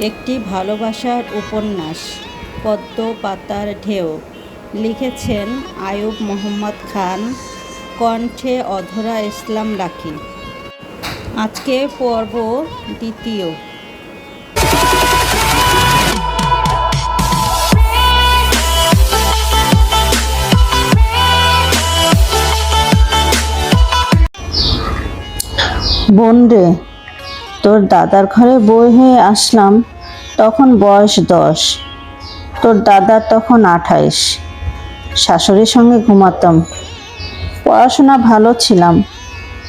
একটি ভালোবাসার উপন্যাস, পদ্ম পাতার ঢেউ। লিখেছেন আয়ুব মোহাম্মদ খান। কণ্ঠে অধরা ইসলাম লাকি আজকে পর্ব দ্বিতীয়। বোন রে তোর দাদার ঘরে বই হয়ে আসলাম, তখন বয়স দশ। তোর দাদার তখন আঠাইশ। শাশুড়ির সঙ্গে ঘুমাতাম। পড়াশোনা ভালো ছিলাম।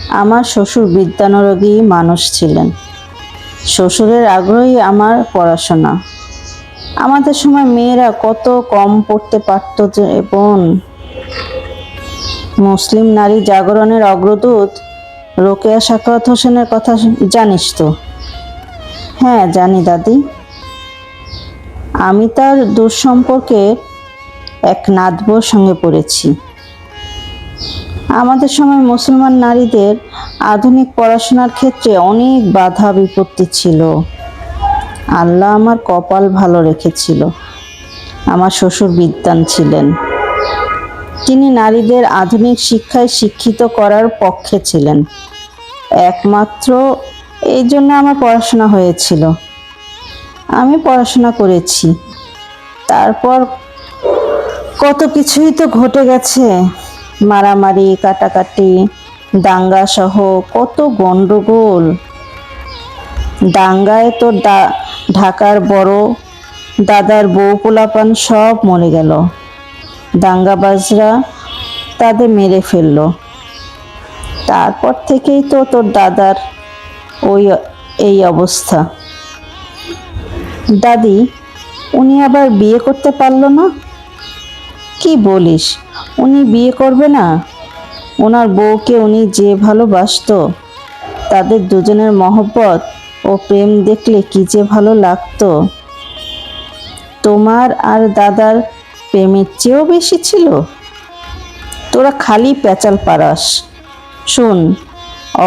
আমার শ্বশুর বিদ্যানুরোগী মানুষ ছিলেন। শ্বশুরের আগ্রহী আমার পড়াশোনা। আমাদের সময় মেয়েরা কত কম পড়তে পারত যে, বোন। মুসলিম নারী জাগরণের অগ্রদূত রোকেয়া সাকাত হোসেনের কথা জানিস তো? হ্যাঁ জানি দাদি। আমি তার দুঃসম্পর্কে এক নাদবর সঙ্গে পড়েছি। আমাদের সময় মুসলমান নারীদের আধুনিক পড়াশোনার ক্ষেত্রে অনেক বাধা বিপত্তি ছিল। আল্লাহ আমার কপাল ভালো রেখেছিল। আমার শ্বশুর বিদ্যান ছিলেন। তিনি নারীদের আধুনিক শিক্ষায় শিক্ষিত করার পক্ষে ছিলেন। একমাত্র এই জন্য আমার পড়াশোনা হয়েছিল। আমি পড়াশোনা করেছি। তারপর কত কিছুই তো ঘটে গেছে। মারামারি, কাটাকাটি, দাঙ্গা সহ কত গন্ডগোল। দাঙ্গায় তো ঢাকার বড় দাদার বউ পোলাপান সব মরে গেল। দাঙ্গাবাজরা তাদের মেরে ফেলল। তারপর থেকেই তো তোর দাদার ওই, এই অবস্থা। দাদি, উনি আবার বিয়ে করতে পারল না? কি বলিস? উনি বিয়ে করবে না? ওনার বউকে উনি যে ভালোবাসতো, তাদের দুজনের মহব্বত ও প্রেম দেখলে কি যে ভালো লাগতো? তোমার আর দাদার প্রেমের চেয়েও বেশি ছিল? তোরা খালি পেঁচাল পারাস শোন,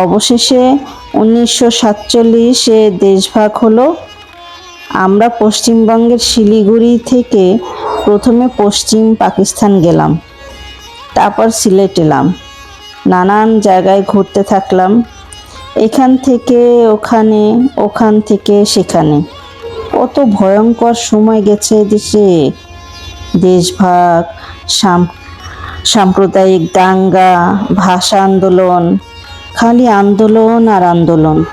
অবশেষে উনিশশো সাতচল্লিশে দেশভাগ হলো। আমরা পশ্চিমবঙ্গের শিলিগুড়ি থেকে প্রথমে পশ্চিম পাকিস্তান গেলাম, তারপর সিলেট এলাম। নানান জায়গায় ঘুরতে থাকলাম, এখান থেকে ওখানে, ওখান থেকে সেখানে। কত ভয়ঙ্কর সময় গেছে দেশে দেশভাগ সাম সাম্প্রদায়িক দাঙ্গা, ভাষা আন্দোলন, খালি আন্দোলন আর আন্দোলন।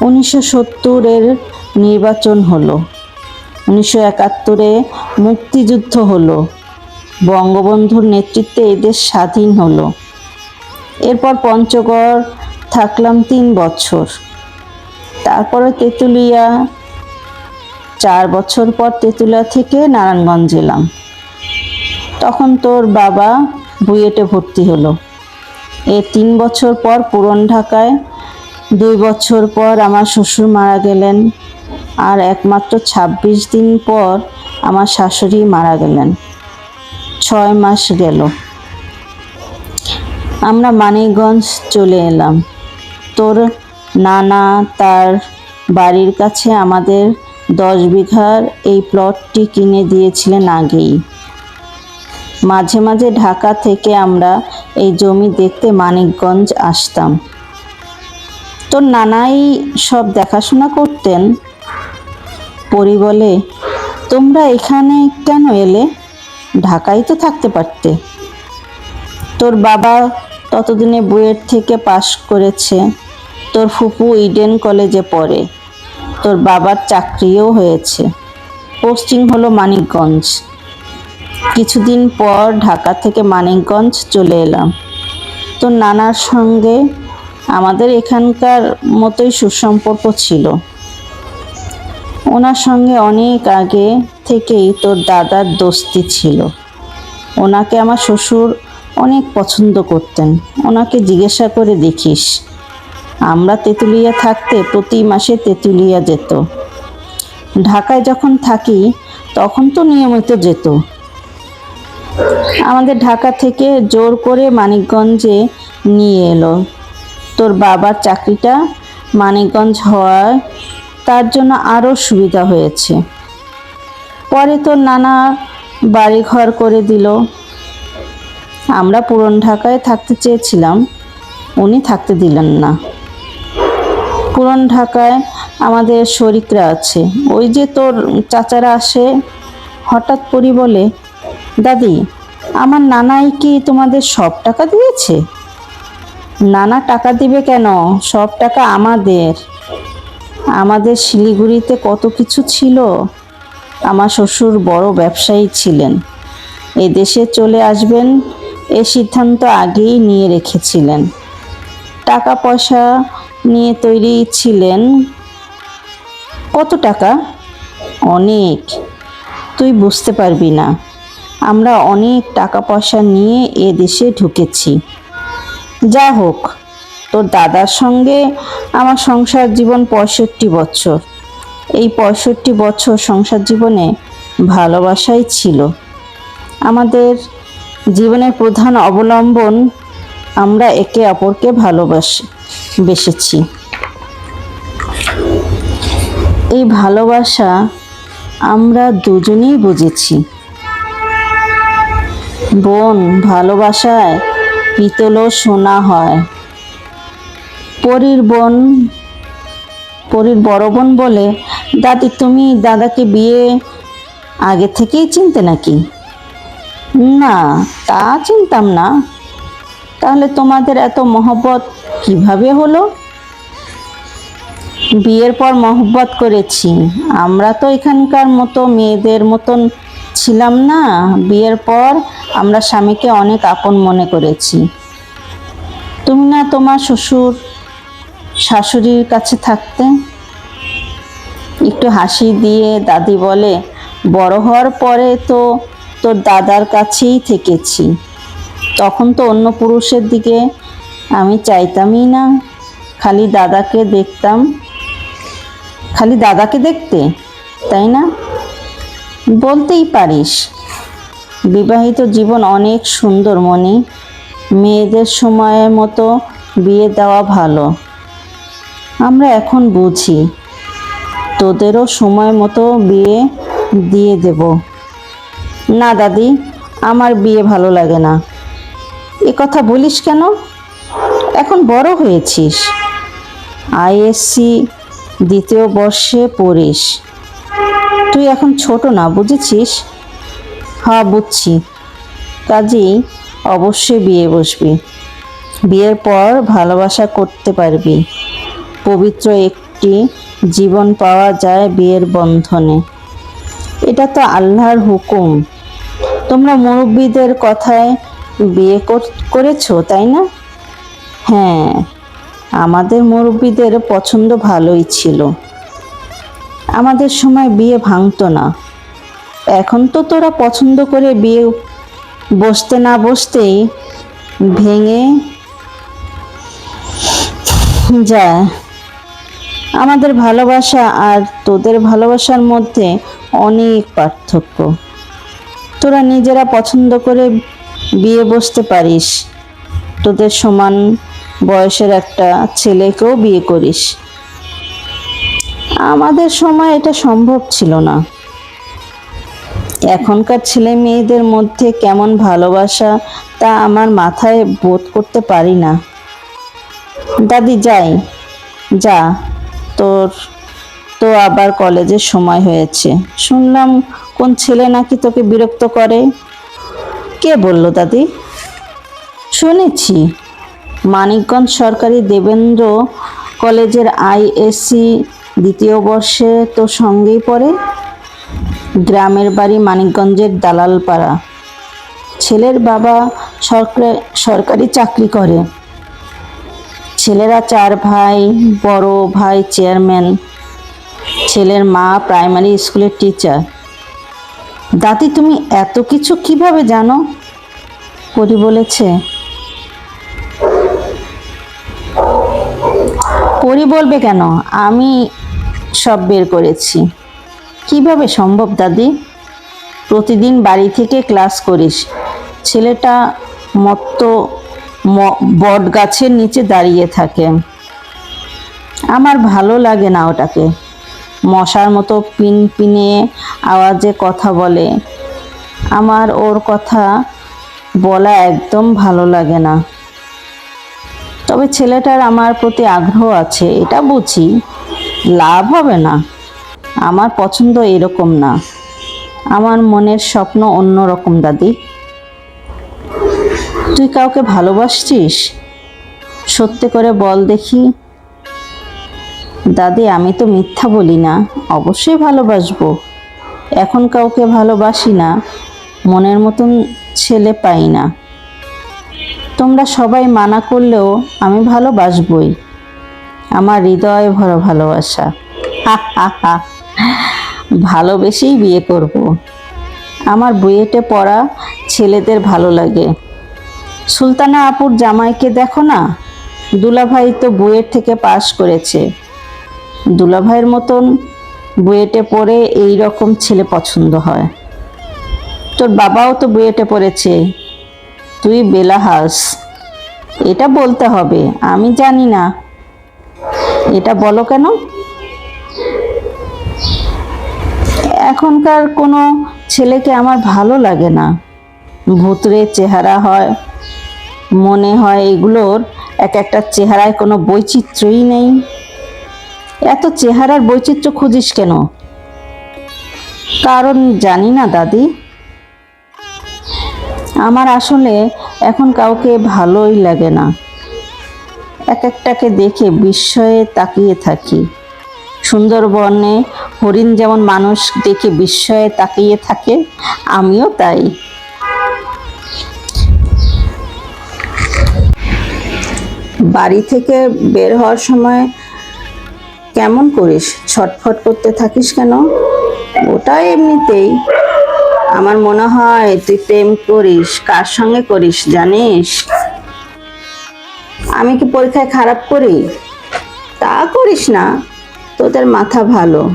উনিশশো সত্তরের নির্বাচন হলো। উনিশশো একাত্তরে মুক্তিযুদ্ধ হলো। বঙ্গবন্ধুর নেতৃত্বে এদেশ স্বাধীন হলো। এরপর পঞ্চগড় থাকলাম তিন বছর। তারপরে তেঁতুলিয়া, চার বছর পর তেঁতুলিয়া থেকে নারায়ণগঞ্জ এলাম। তখন তোর বাবা বুয়েটে ভর্তি হলো। এর তিন বছর পর পুরন ঢাকায়, দুই বছর পর আমার শ্বশুর মারা গেলেন, আর একমাত্র ছাব্বিশ দিন পর আমার শাশুড়ি মারা গেলেন। ছয় মাস গেল। আমরা মানিকগঞ্জ চলে এলাম। তোর নানা তার বাড়ির কাছে আমাদের দশ বিঘার এই প্লটটি কিনে দিয়েছিলেন আগেই। মাঝে মাঝে ঢাকা থেকে আমরা এই জমি দেখতে মানিকগঞ্জ আসতাম। তোর নানাই সব দেখাশোনা করতেন। পরি বলে, তোমরা এখানে কেন এলে? ঢাকায় তো থাকতে পারতে। তোর বাবা ততদিনে বুয়েট থেকে পাশ করেছে। তোর ফুপু ইডেন কলেজে পড়ে। তোর বাবার চাকরিও হয়েছে। পোস্টিং হলো মানিকগঞ্জ। কিছুদিন পর ঢাকা থেকে মানিকগঞ্জ চলে এলাম। তো নানার সঙ্গে আমাদের এখানকার মতোই সুসম্পর্ক ছিল। ওনার সঙ্গে অনেক আগে থেকেই তোর দাদার দোস্তি ছিল। ওনাকে আমার শ্বশুর অনেক পছন্দ করতেন। ওনাকে জিজ্ঞাসা করে দেখিস, আমরা তেঁতুলিয়া থাকতে প্রতি মাসে তেঁতুলিয়া যেত। ঢাকায় যখন থাকি, তখন তো নিয়মিত যেত। আমাদের ঢাকা থেকে জোর করে মানিকগঞ্জে নিয়ে এলো। তোর বাবার চাকরিটা মানিকগঞ্জ হওয়ায় তার জন্য আরও সুবিধা হয়েছে। পরে তোর নানা বাড়ি ঘর করে দিল। আমরা পুরন ঢাকায় থাকতে চেয়েছিলাম, উনি থাকতে দিলেন না। পুরন ঢাকায় আমাদের শরিকরা আছে। ওই যে তোর চাচারা আসে, হঠাৎ পরি বলে, দাদি আমার নানাই কি তোমাদের সব টাকা দিয়েছে? নানা টাকা দিবে কেন? সব টাকা আমাদের। আমাদের শিলিগুড়িতে কত কিছু ছিল? আমার শ্বশুর বড় ব্যবসায়ী ছিলেন। এ দেশে চলে আসবেন এ সিদ্ধান্ত আগেই নিয়ে রেখেছিলেন। টাকা পয়সা নিয়ে তৈরি ছিলেন। কত টাকা? অনেক। তুই বুঝতে পারবি না। আমরা অনেক টাকা পয়সা নিয়ে এ দেশে ঢুকেছি। যা হোক, তোর দাদার সঙ্গে আমার সংসার জীবন পঁয়ষট্টি বছর। এই পঁয়ষট্টি বছর সংসার জীবনে ভালোবাসাই ছিল। আমাদের জীবনের প্রধান অবলম্বন আমরা একে অপরকে ভালোবাসি, বেসেছি। এই ভালোবাসা আমরা দুজনেই বুঝেছি। বোন, ভালোবাসায় পিতলও সোনা হয়। পরীর বোন, পরীর বড় বোন বলে, দাদি, তুমি দাদাকে বিয়ে আগে থেকেই চিনতে নাকি? না, তা চিনতাম না। তাহলে তোমাদের এত মহব্বত কীভাবে হলো? বিয়ের পর মহব্বত করেছি। আমরা তো এখানকার মতো মেয়েদের মতন ছিলাম না, বিয়ের পর আমরা স্বামীকে অনেক আপন মনে করেছি। তুমি না তোমার শ্বশুর, শাশুড়ির কাছে থাকতে? একটু হাসি দিয়ে দাদি বলে, বড় হওয়ার পরে তো তোর দাদার কাছেই থেকেছি। তখন তো অন্য পুরুষের দিকে আমি চাইতামই না। খালি দাদাকে দেখতাম। খালি দাদাকে দেখতে, তাই না? বলতেই পারিস। বিবাহিত জীবন অনেক সুন্দর মনি মেয়েদের সময়ের মতো বিয়ে দেওয়া ভালো। আমরা এখন বুঝি। তোদেরও সময় মতো বিয়ে দিয়ে দেব। না, দাদি, আমার বিয়ে ভালো লাগে না। এ কথা বলিস কেন? এখন বড় হয়েছিস। আইএসসি দ্বিতীয় বর্ষে পড়িস। তুই এখন ছোট না, বুঝেছিস? হ্যাঁ বুঝছি। কাজেই অবশ্যই বিয়ে বসবি। বিয়ের পর ভালোবাসা করতে পারবি। পবিত্র একটি জীবন পাওয়া যায় বিয়ের বন্ধনে। এটা তো আল্লাহর হুকুম। তোমরা মুরব্বীদের কথায় বিয়ে কর- করেছ, তাই না? হ্যাঁ আমাদের মুরব্বীদের পছন্দ ভালোই ছিল। আমাদের সময় বিয়ে ভাঙতো না। এখন তো তোরা পছন্দ করে বিয়ে বসতে না বসতেই ভেঙে যায়। আমাদের ভালোবাসা আর তোদের ভালোবাসার মধ্যে অনেক পার্থক্য। তোরা নিজেরা পছন্দ করে বিয়ে বসতে পারিস। তোদের সমান বয়সের একটা ছেলেকেও বিয়ে করিস। আমাদের সময় এটা সম্ভব ছিল না। এখনকার ছেলে মেয়েদের মধ্যে কেমন ভালোবাসা তা আমার মাথায় বোধ করতে পারি না। দাদি, যাই। যা, তোর, তো আবার কলেজের সময় হয়েছে। শুনলাম কোন ছেলে নাকি তোকে বিরক্ত করে। কে বলল দাদি? শুনেছি। মানিকগঞ্জ সরকারি দেবেন্দ্র কলেজের আইএসসি দ্বিতীয় বর্ষে তো সঙ্গেই পড়ে গ্রামের বাড়ি মানিকগঞ্জের দালালপাড়া। ছেলের বাবা সরকার, সরকারি চাকরি করে। ছেলেরা চার ভাই, বড় ভাই চেয়ারম্যান। ছেলের মা প্রাইমারি স্কুলের টিচার। দাদি, তুমি এত কিছু কীভাবে জানো? পরি বলেছে। পরি বলবে কেন? আমি সব বের করেছি। কীভাবে সম্ভব, দাদি? প্রতিদিন বাড়ি থেকে ক্লাস করিস। ছেলেটা মত্ত বট গাছের নিচে দাঁড়িয়ে থাকে। আমার ভালো লাগে না ওটাকে। মশার মতো পিন পিনে আওয়াজে কথা বলে। আমার ওর কথা বলা একদম ভালো লাগে না। তবে ছেলেটার আমার প্রতি আগ্রহ আছে, এটা বুঝি। লাভ হবে না। আমার পছন্দ এরকম না। আমার মনের স্বপ্ন অন্য রকম দাদি। তুই কাউকে ভালোবাসছিস? সত্যি করে বল দেখি। দাদি, আমি তো মিথ্যা বলি না। অবশ্যই ভালোবাসবো। এখন কাউকে ভালোবাসি না। মনের মতন ছেলে পাই না। তোমরা সবাই মানা করলেও আমি ভালোবাসবই। আমার হৃদয় ভরা ভালোবাসা। ভালোবেসেই বিয়ে করব। আমার বুয়েটে পড়া ছেলেদের ভালো লাগে। সুলতানা আপুর জামাইকে দেখো না? দুলাভাই তো বুয়েট থেকে পাশ করেছে। দুলাভাইয়ের মতন বুয়েটে পড়ে এই রকম ছেলে পছন্দ হয়। তোর বাবাও তো বুয়েটে পড়েছে। তুই বেলা হাস এটা বলতে হবে। আমি জানি না। এটা বলো কেন? এখনকার কোনো ছেলেকে আমার ভালো লাগে না। ভুতুরে চেহারা হয়, মনে হয় এগুলোর এক একটা চেহারায় কোনো বৈচিত্র্যই নেই। এত চেহারার বৈচিত্র্য খুঁজিস কেন? কারণ জানি না, দাদি। আমার আসলে এখন কাউকে ভালোই লাগে না। এক একটাকে দেখে বিস্ময়ে তাকিয়ে থাকি। সুন্দরবনে হরিণ যেমন মানুষ দেখে বিস্ময়ে তাকিয়ে থাকে, আমিও তাই। বাড়ি থেকে বের হওয়ার সময় কেমন করিস? ছটফট করতে থাকিস কেন? ওটা এমনিতেই। আমার মনে হয় তুই প্রেম করিস, কার সঙ্গে করিস, জানিস? আমি কি পরীক্ষায় খারাপ করি? তা করিস না। তোদের মাথা ভালো।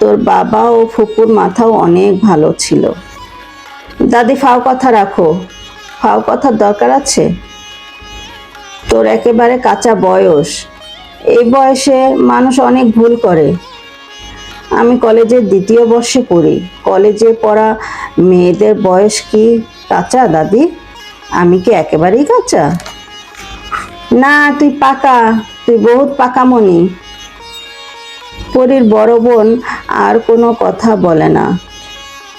তোর বাবা ও ফুপুর মাথাও অনেক ভালো ছিল। দাদি, ফাও কথা রাখো। ফাও কথার দরকার আছে? তোর একেবারে কাঁচা বয়স। এই বয়সে মানুষ অনেক ভুল করে। আমি কলেজের দ্বিতীয় বর্ষে পড়ি। কলেজে পড়া মেয়েদের বয়স কি কাঁচা, দাদি? আমি কি একেবারেই কাঁচা? না, তুই পাকা, তুই বহুত পাকামণি। পরীর বড় বোন আর কোনো কথা বলে না।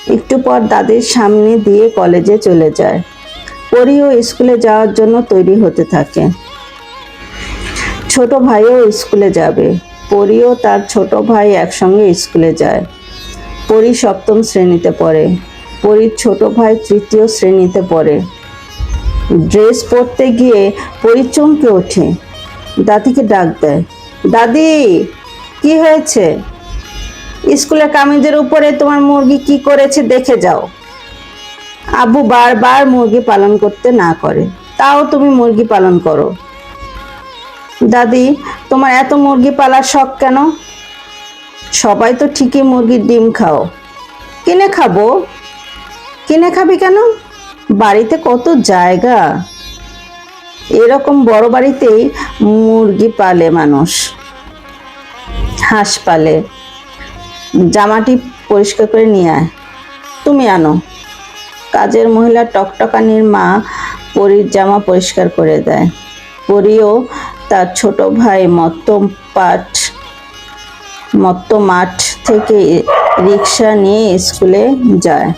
একটু পর দাদির সামনে দিয়ে কলেজে চলে যায়। পরীও স্কুলে যাওয়ার জন্য তৈরি হতে থাকে। ছোট ভাইও স্কুলে যাবে। পরীও তার ছোট ভাই একসঙ্গে স্কুলে যায়। পরী সপ্তম শ্রেণীতে পড়ে। পরীর ছোট ভাই তৃতীয় শ্রেণীতে পড়ে। ড্রেস পরতে গিয়ে পরী চমকে ওঠে। দাদিকে ডাক দেয়, দাদি, কি হয়েছে? স্কুলের কামিজের উপরে তোমার মুরগি কি করেছে দেখে যাও। আব্বু বারবার মুরগি পালন করতে না করে, তাও তুমি মুরগি পালন করো। দাদি, তোমার এত মুরগি পালার শখ কেন? সবাই তো ঠিকই মুরগির ডিম খাও। কিনে খাব? কিনে খাবি কেন? বাড়িতে কত জায়গা? এরকম বড় বাড়িতেই মুরগি পালে মানুষ, হাঁস পালে। জামাটি পরিষ্কার করে নিয়ে আয়। তুমি আনো। কাজের মহিলা টকটকানির মা পরীর জামা পরিষ্কার করে দেয়। পরীও তার ছোট ভাই মত্ত পাঠ মত্ত মাঠ থেকে রিক্সা নিয়ে স্কুলে যায়।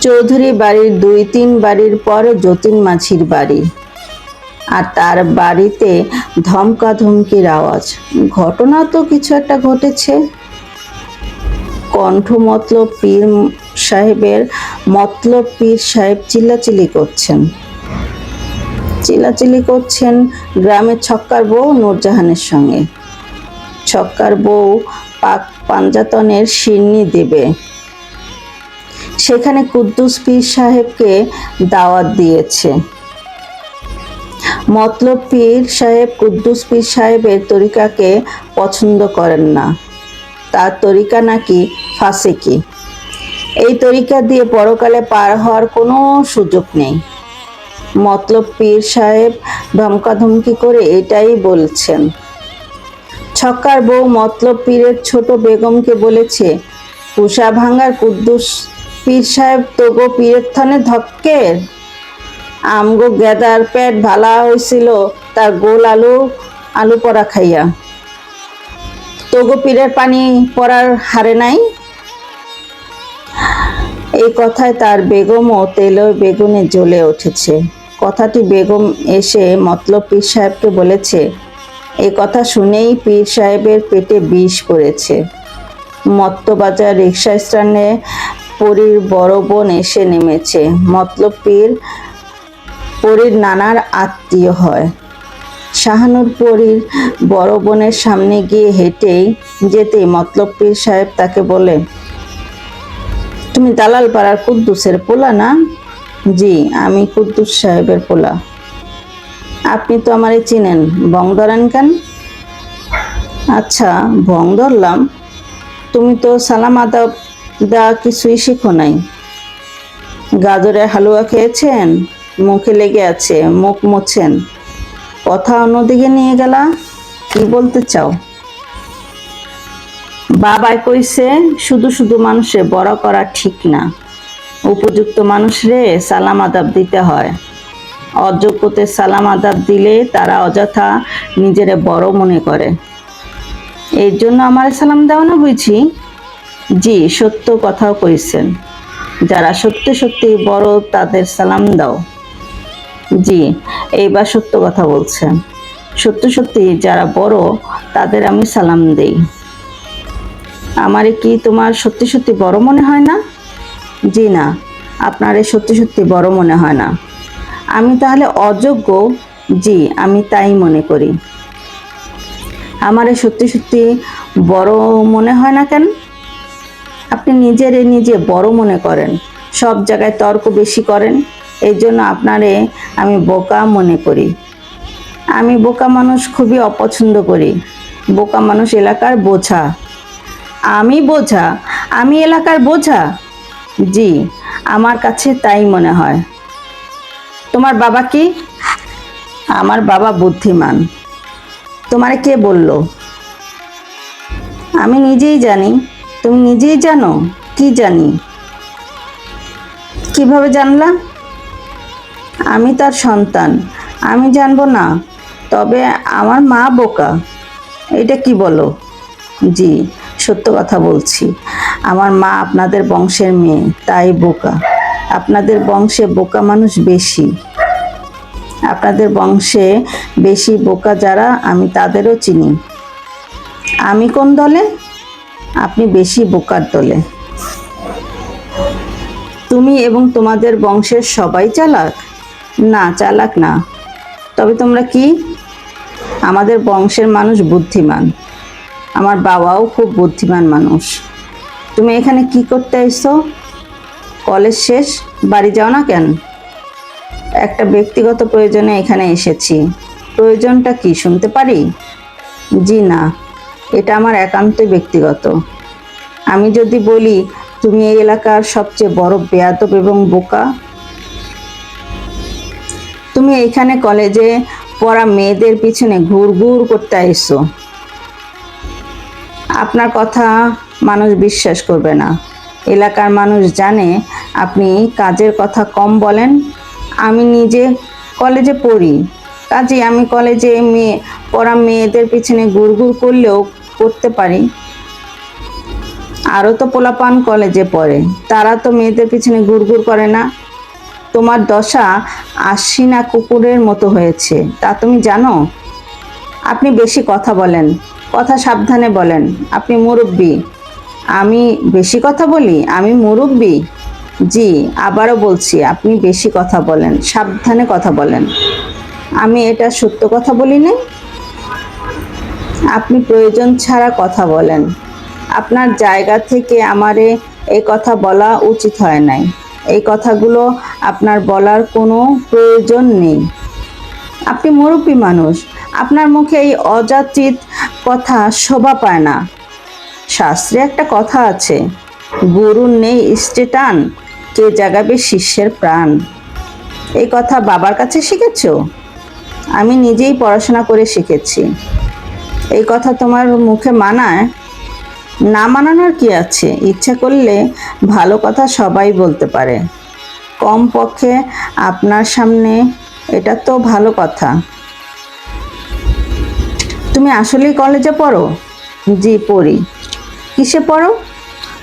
চৌধুরী বাড়ির দুই তিন বাড়ির পর যতীন মাঝির বাড়ি। আর তার বাড়িতে ধমকা ধমকির আওয়াজ। ঘটনা তো কিছু একটা ঘটেছে। কণ্ঠ মতলব পীর সাহেবের মতলব পীর সাহেব চিল্লাচিলি করছেন। চিল্লাচিল্লি করছেন গ্রামের ছক্কার বউ নূরজাহানের সঙ্গে। ছক্কার বউ পাক পাঞ্জাতনের সিন্নি দেবে। সেখানে কুদ্দুস পীর সাহেবকে দাওয়াত দিয়েছে। মতলব পীর সাহেব কুদ্দুস পীর সাহেবের তরিকাকে পছন্দ করেন না। তার তরিকা নাকি ফাঁসেকি। এই তরিকা দিয়ে পরকালে পার হওয়ার কোনো সুযোগ নেই। মতলব পীর সাহেব ধমকাধমকি করে এটাই বলছেন। ছক্কার বউ মতলব পীরের ছোট বেগমকে বলেছে কুষা ভাঙ্গার কুদ্দুস পীর সাহেব তোগো পীরের থানে ধক্কের আমগো গেদার পেট ভালা হয়েছিল তার গোল আলু আলু পড়া খাইয়া। তোগো পীরের পানি পড়ার হারে নাই? এই কথায় তার বেগমও তেল বেগুনে জ্বলে উঠেছে। কথাটি বেগম এসে মতলব পীর সাহেবকে বলেছে এই কথা শুনেই পীর সাহেবের পেটে বিষ পড়েছে। মত্তবাজার রিক্সা স্ট্যান্ডে পরীর বড় বোন এসে নেমেছে। মতলব পীর পরীর নানার আত্মীয় হয়। শাহানুর পরীর বড় বোনের সামনে গিয়ে হেঁটেই যেতেই মতলব পীর সাহেব তাকে বলে, তুমি দালাল পাড়ার কুদ্দুসের পোলা না? জি, আমি কুদ্দুস সাহেবের পোলা। আপনি তো আমারে চিনেন। বং ধরেন কেন? আচ্ছা ভং ধরলাম তুমি তো সালাম আদাব দা কিছুই শিখো নাই। গাজরের হালুয়া খেয়েছেন? মুখে লেগে আছে, মুখ মোছেন। কথা অন্যদিকে নিয়ে গেলা, কি বলতে চাও? বাবাই কইছে, শুধু শুধু মানুষে বড় করা ঠিক না। উপযুক্ত মানুষরে সালাম আদাব দিতে হয়। অযোগ্যতে সালাম আদাব দিলে তারা অযথা নিজেরে বড় মনে করে। এর জন্য আমার সালাম দেওয়া না বুঝি? জি, সত্য কথাও কইছেন। যারা সত্যি সত্যি বড়, তাদের সালাম দাও। জি, এইবার সত্য কথা বলছেন। সত্য সত্যি যারা বড়, তাদের আমি সালাম দেই। আমারে কি তোমার সত্যি সত্যি বড় মনে হয় না? জি না, আপনার সত্যি সত্যি বড় মনে হয় না। আমি তাহলে অযোগ্য? জি, আমি তাই মনে করি। আমারে সত্যি সত্যি বড় মনে হয় না কেন? আপনি নিজের নিজে বড় মনে করেন। সব জায়গায় তর্ক বেশি করেন। এই জন্য আপনারে আমি বোকা মনে করি। আমি বোকা মানুষ খুবই অপছন্দ করি। বোকা মানুষ এলাকার বোঝা। আমি বোঝা? আমি এলাকার বোঝা? জি, আমার কাছে তাই মনে হয়। তোমার বাবা কি? আমার বাবা বুদ্ধিমান। তোমারে কে বলল? আমি নিজেই জানি। তুমি নিজেই জানো? কি জানি? কীভাবে জানলা? আমি তার সন্তান। আমি জানব না। তবে আমার মা বোকা। এটা কি বলো? জি, সত্য কথা বলছি। আমার মা আপনাদের বংশের মেয়ে, তাই বোকা। আপনাদের বংশে বোকা মানুষ বেশি। আপনাদের বংশে বেশি বোকা যারা, আমি তাদেরও চিনি। আমি কোন দলে? আপনি বেশি বোকার দলে। তুমি এবং তোমাদের বংশের সবাই চালাক? না চালাক না। তবে তোমরা কি? আমাদের বংশের মানুষ বুদ্ধিমান। আমার বাবাও খুব বুদ্ধিমান মানুষ। তুমি এখানে কি করতে এসো? কলেজ শেষ? বাড়ি যাও না কেন? একটা ব্যক্তিগত প্রয়োজনে এখানে এসেছি। প্রয়োজনটা কি, শুনতে পারি? জি না। এটা আমার একান্তই ব্যক্তিগত। আমি যদি বলি, তুমি এই এলাকার সবচেয়ে বড় বেয়াদব এবং বোকা? তুমি এইখানে কলেজে পড়া মেয়েদের পিছনে ঘুর ঘুর করতে এসো। আপনার কথা মানুষ বিশ্বাস করবে না। এলাকার মানুষ জানে আপনি কাজের কথা কম বলেন। আমি নিজে কলেজে পড়ি। কাজে আমি কলেজে মেয়ে, পড়া মেয়েদের পিছনে ঘুরঘুর করলেও করতে পারি। আরও তো পোলাপান কলেজে পড়ে। তারা তো মেয়েদের পিছনে ঘুরঘুর করে না। তোমার দশা আশিনা কুকুরের মতো হয়েছে। তা তুমি জানো? আপনি বেশি কথা বলেন। কথা সাবধানে বলেন। আপনি মুরব্বী। আমি বেশি কথা বলি? আমি মুরব্বী? জি, আবারও বলছি, আপনি বেশি কথা বলেন। সাবধানে কথা বলেন। আমি এটা সত্য কথা বলি না আপনি প্রয়োজন ছাড়া কথা বলেন। আপনার জায়গা থেকে আমারে এই কথা বলা উচিত হয় নাই। এই কথাগুলো আপনার বলার কোনো প্রয়োজন নেই। আপনি মুরব্বী মানুষ, আপনার মুখে এই অযাচিত কথা শোভা পায় না। শাস্ত্রে একটা কথা আছে গরুর নেই স্টেটান, কে জাগাবে শিষ্যের প্রাণ? এই কথা বাবার কাছে শিখেছ? আমি নিজেই পড়াশোনা করে শিখেছি। এই কথা তোমার মুখে মানায়? না মানানোর কি আছে? ইচ্ছা করলে ভালো কথা সবাই বলতে পারে। কম পক্ষে আপনার সামনে এটা তো ভালো কথা। তুমি আসলেই কলেজে পড়ো? জি, পড়ি। কিসে পড়ো?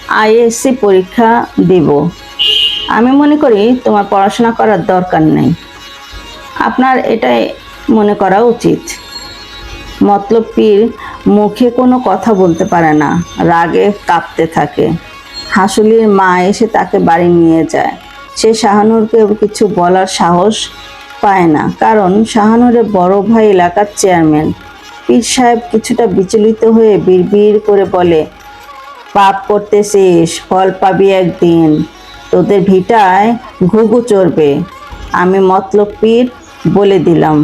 আইএসসি পরীক্ষা দিব। আমি মনে করি তোমার পড়াশোনা করার দরকার নেই। আপনার এটাই মনে করা উচিত। মতলব পীর মুখে কোনো কথা বলতে পারে না, রাগে কাঁপতে থাকে। হাসুলির মা এসে তাকে বাড়ি নিয়ে যায়। সে শাহানুরকে কিছু বলার সাহস পায় না, কারণ শাহানুরের বড় ভাই এলাকার চেয়ারম্যান। পীর সাহেব কিছুটা বিচলিত হয়ে বিড়বিড় করে বলে, পাপ করতেছিস, ফল পাবি একদিন, তোদের ভিটায় ঘুঘু চড়বে। আমি মতলব পীর বলে দিলাম।